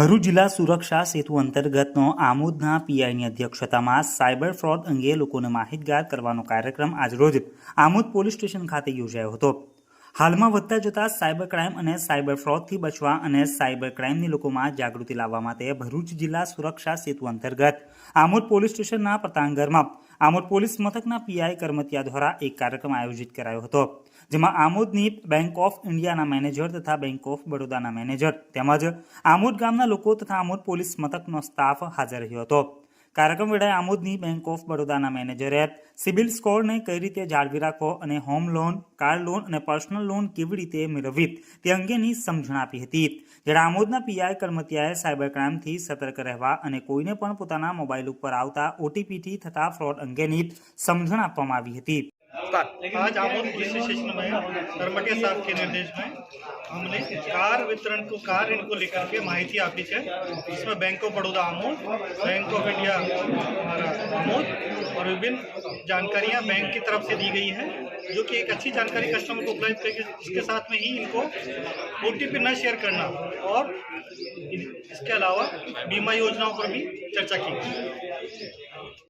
ભરૂચ જિલ્લા સુરક્ષા સેતુ અંતર્ગતનો આમોદના પીઆઈની અધ્યક્ષતામાં સાયબર ફ્રોડ અંગે લોકોને માહિતગાર કરવાનો કાર્યક્રમ આજરોજ આમોદ પોલીસ સ્ટેશન ખાતે યોજાયો હતો. હાલમાં વધતા જતા સાયબર ક્રાઇમ અને સાયબર ફ્રોડથી બચવા અને સાયબર ક્રાઇમની લોકોમાં જાગૃતિ લાવવા માટે ભરૂચ જિલ્લા સુરક્ષા સેતુ અંતર્ગત આમોદ પોલીસ સ્ટેશનના પતાંગરમાં આમોદ પોલીસ મથકના પીઆઈ કર્મતિયા દ્વારા એક કાર્યક્રમ આયોજિત કરાયો હતો, જેમાં આમોદની બેંક ઓફ ઇન્ડિયાના મેનેજર તથા બેંક ઓફ બરોડાના મેનેજર તેમજ આમોદ ગામના લોકો તથા આમોદ પોલીસ મથકનો સ્ટાફ હાજર રહ્યો હતો. કાર્યક્રમ વેળાએ આમોદની બેંક ઓફ બરોડાના મેનેજરે સિબિલ સ્કોરને કઈ રીતે જાળવી રાખવો અને હોમ લોન કાર લોન અને પર્સનલ લોન કેવી રીતે મેળવવી તે અંગેની સમજણ આપી હતી જ્યારે આમોદના પીઆઈ કર્મતિયાએ સાયબર ક્રાઇમથી સતર્ક રહેવા અને કોઈને પણ પોતાના મોબાઈલ ઉપર આવતા ઓટીપીથી થતા ફ્રોડ અંગેની સમજણ આપવામાં આવી હતી आज आमोद पुलिस स्टेशन में करमटिया साहब के निर्देश में हमने कार वितरण को, कार इनको लेकर के माहिती आपी है इसमें bank of Baroda Amod bank of India हमारा आमोद और विभिन्न जानकारियाँ बैंक की तरफ़ से दी गई हैं, जो कि एक अच्छी जानकारी कस्टमर को उपलब्ध करके इसके साथ में ही इनको ओ टी न शेयर करना और इसके अलावा बीमा योजनाओं पर भी चर्चा की।